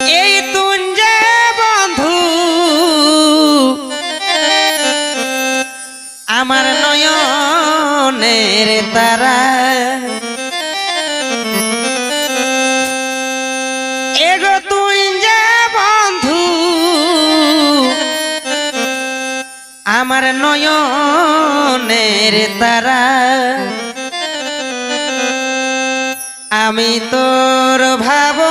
এই তুঞ্জে বন্ধু আমার নয়নের তারা। আমার নয়নের তারা। আমি তোর ভাবনা